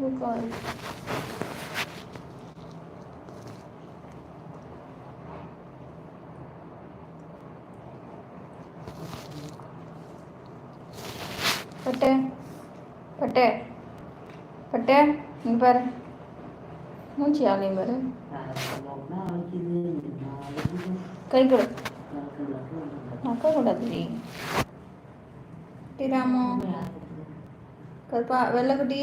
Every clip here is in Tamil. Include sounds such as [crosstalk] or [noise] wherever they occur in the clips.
Oh God. பட்டு பட்டு பட்டு இங்க பாரு மூச்சு ஆலையும் பாரு கை கொடு நக்க கூடாது நீ ராமு கருப்பா வெள்ளைக்குட்டி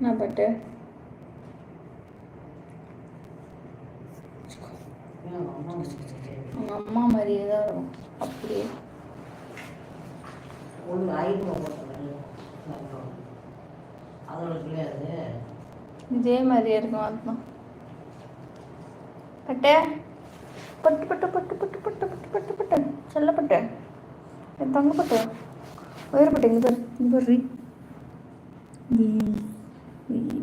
என்ன பட்டு. அவங்க அம்மா மாதிரியே தான் இருக்கும். அப்படியே. இதே மாதிரியே இருக்கும் அதுதான் பட்டு. பட்டு பட்டு பட்டு பட்டு பட்டு பட்டு பட்டு பட்டு. செல்லப்பட்டு என் தங்கப்பட்டு உயரப்பட்டு இங்கே பாரு இங்கே பாரு ini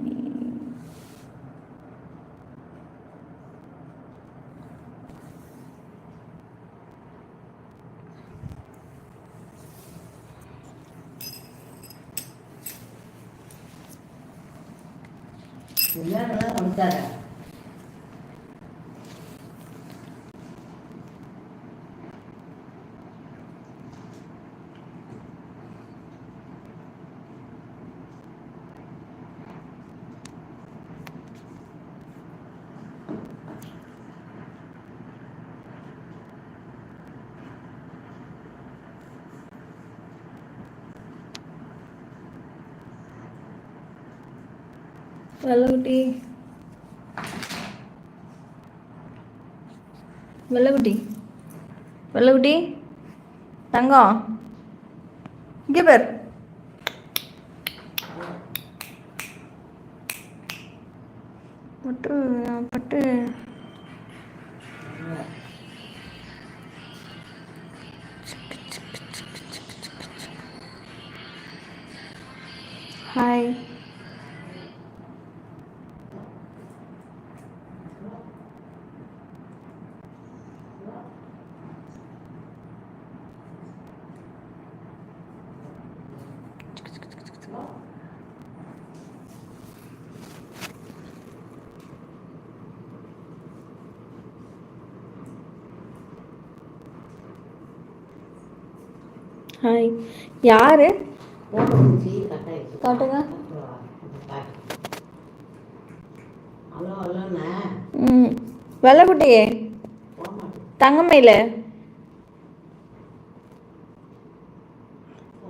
benar lah ஈ. வெள்ளக்குட்டி வெள்ளக்குட்டி வெள்ளக்குட்டி தங்கம். இங்கே பேர். பட்டு பட்டு ஹாய் ஹாய் யாரு? காட்டுங்க. ம். வெள்ளக்குட்டியே. தங்கமயில.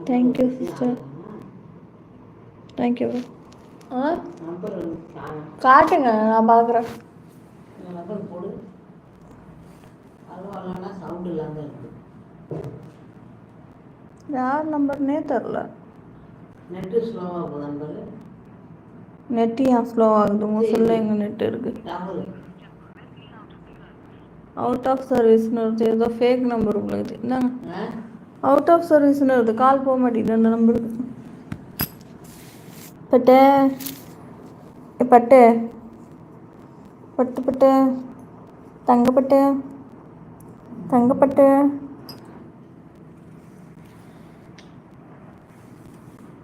Thank you sister thank you ஆ? காட்டுங்க நான் பார்க்குறேன் யார் நம்பர்னே தெரில நெட்டு ஸ்லோவாக நம்பரு நெட்டு ஏன் ஸ்லோ ஆகுது? எங்கள் நெட் இருக்குது அவுட் ஆஃப் சர்வீஸ்னு வருது ஏதோ ஃபேக் நம்பர் உங்களுக்கு என்னங்க? ஆ? அவுட் ஆஃப் சர்வீஸ்னு வருது கால் போக மாட்டேங்குது. அந்த நம்பருக்கு பட்டு ஏ பட்டு. பட்டு பட்டு. தங்கப்பட்டு தங்கப்பட்டு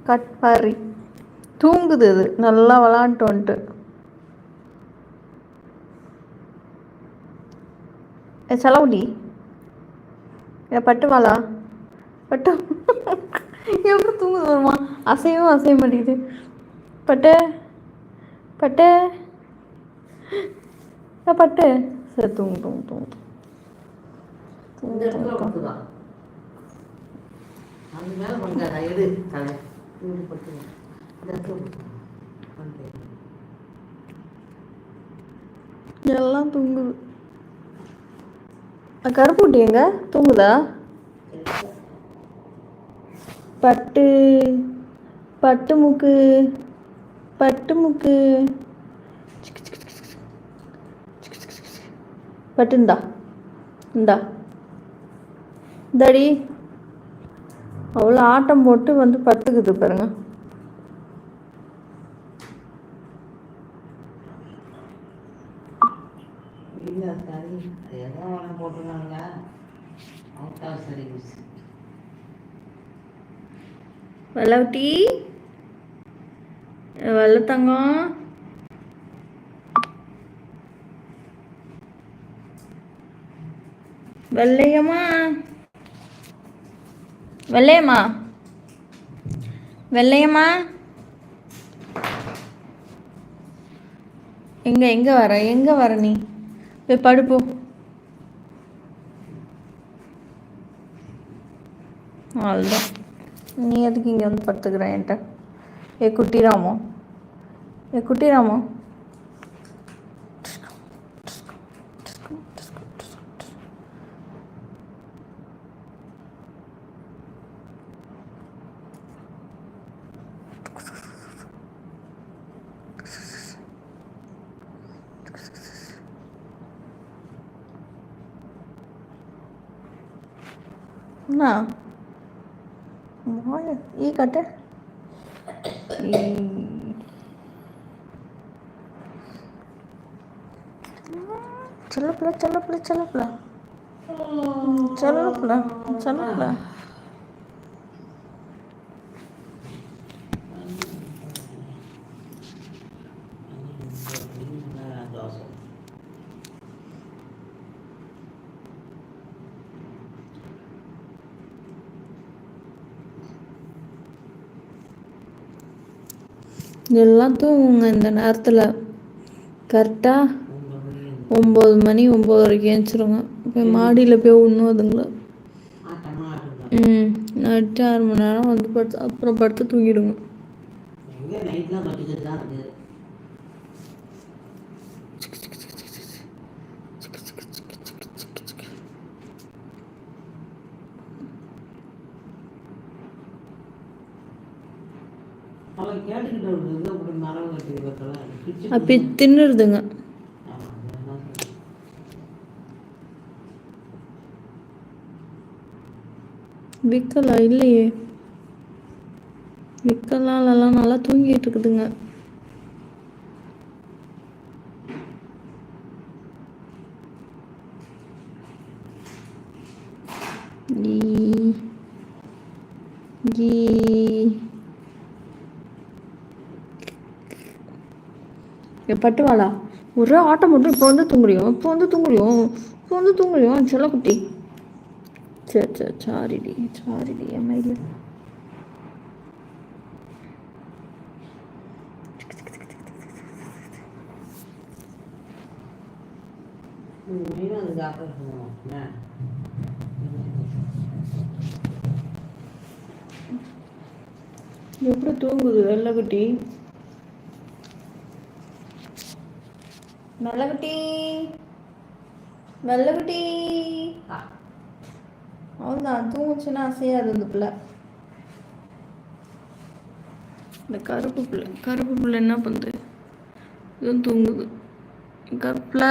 கட்பாரி தூங்குது அது நல்லா விளாண்டுட்டு வந்துட்டு. ஏ செலவுடி. ஏ பட்டுவாளா பட்டு. [laughs] எப்படி தூங்குது வருமா அசையவும் அசைய மாட்டேங்குது. பட்டு பட்டு. பட்டு. சரி தூங்கு தூங்கு தூங்கு. எல்லாம் தூங்குது. கருப்பூட்டி எங்க? தூங்குதா? பட்டு பட்டு மூக்கு. பட்டு முக்கு பட்டு இந்தா இந்தா. இந்தாடி. அவ்வளோ ஆட்டம் போட்டு வந்து படுத்துக்குது பாருங்க. போட்டுருக்காங்க அவுட் வெள்ளத்தங்கம் தங்கம் வெள்ளையம்மா வெள்ளையம்மா வெள்ளையம்மா எங்க எங்க வர எங்க வர நீ? போய் படுப்போ அவ்வளோதான் நீ எதுக்கு இங்கே வந்து படுத்துக்கிறேன் என்கிட்ட? ஏ குட்டிராமோ ஏ குட்டிராமோ என்ன? வாய celup lah celup lah celup lah celup lah celup lah எல்லாம் தூங்குங்க இந்த நேரத்தில். கரெக்டாக ஒம்பது மணி ஒம்பது வரைக்கும் ஏஞ்சிருங்க போய் மாடியில் போய் ஒன்றும் அதுங்கள ம் நைட்டு ஆறு மணி நேரம் வந்து படுத்து அப்புறம் படுத்து தூங்கிடுங்க எங்கே நைட்லாம் கட்டிக்கிட்டு தான் இருக்குது அவன் கேட்டுக்கிட்டு இருக்குது அப்படி தின்னுடுதுங்க. விற்கலா இல்லையே. விற்கலாம் எல்லாம் நல்லா தூங்கிட்டு இருக்குதுங்க. பட்டுவாளா? ஒரே ஆட்டம் மட்டும் இப்போ வந்து தூங்குறியும் இப்போ வந்து தூங்குறியும் இப்போ வந்து தூங்குறியும் செல்லக்குட்டி. சரி சரி சாரிடி சாரிடி என் எப்படி தூங்குது வெள்ளக்குட்டி? வெள்ளக்குட்டி ஆ, அவ்வளோதான் தூங்குச்சுன்னா அசையாது அந்த பிள்ளை. இந்த கருப்பு பிள்ளை கருப்பு பிள்ளை என்ன பண்ணுது இதுவும் தூங்குது. கருப்பில்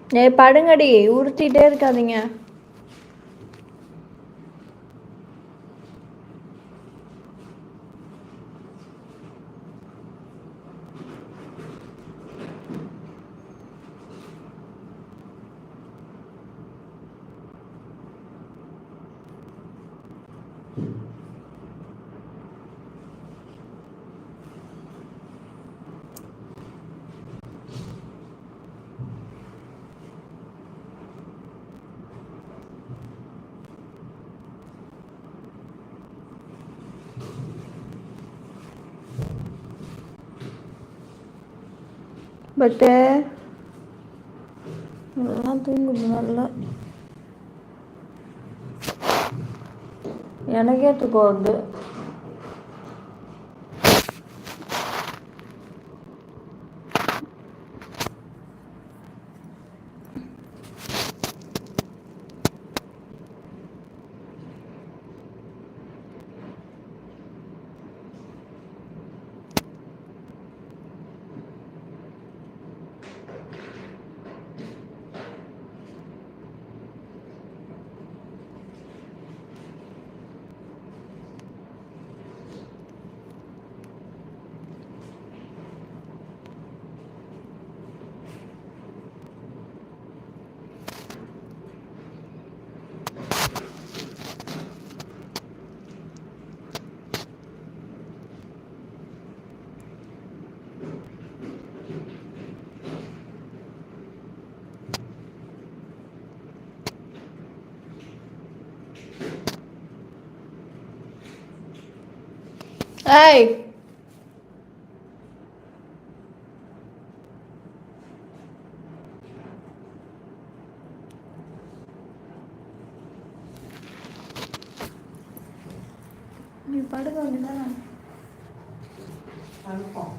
ஏய் படுங்கடி. உறுத்திட்டே இருக்காதீங்க. பட்டு எல்லாம் தூங்குது நல்லா. எனக்கே தூக்கம் வருது. ஏய். நீ படுக்க வேண்டியதானே படுப்போம்.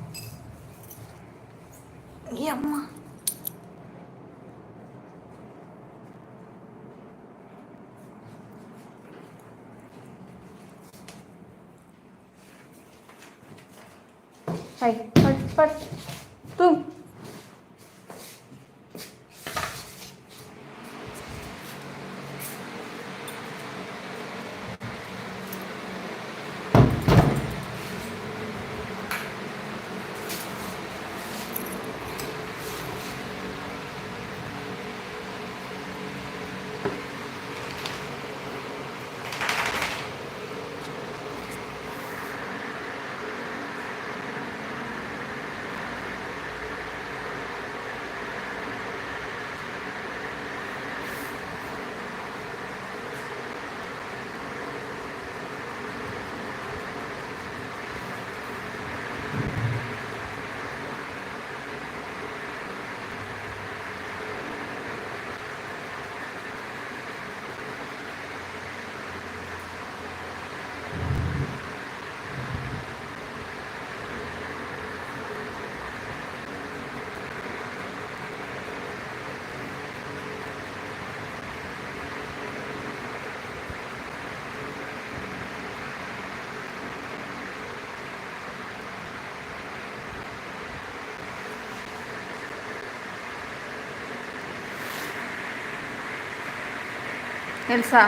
ఎల్సా?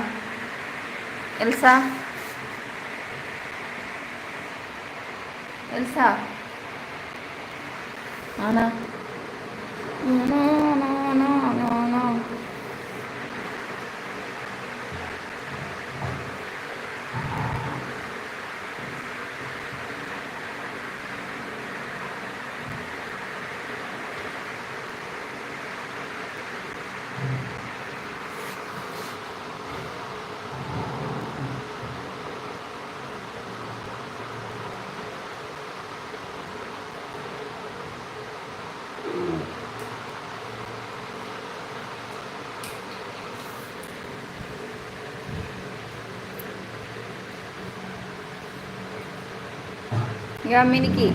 ఎల్సా? ఎల్సా? అవునా या की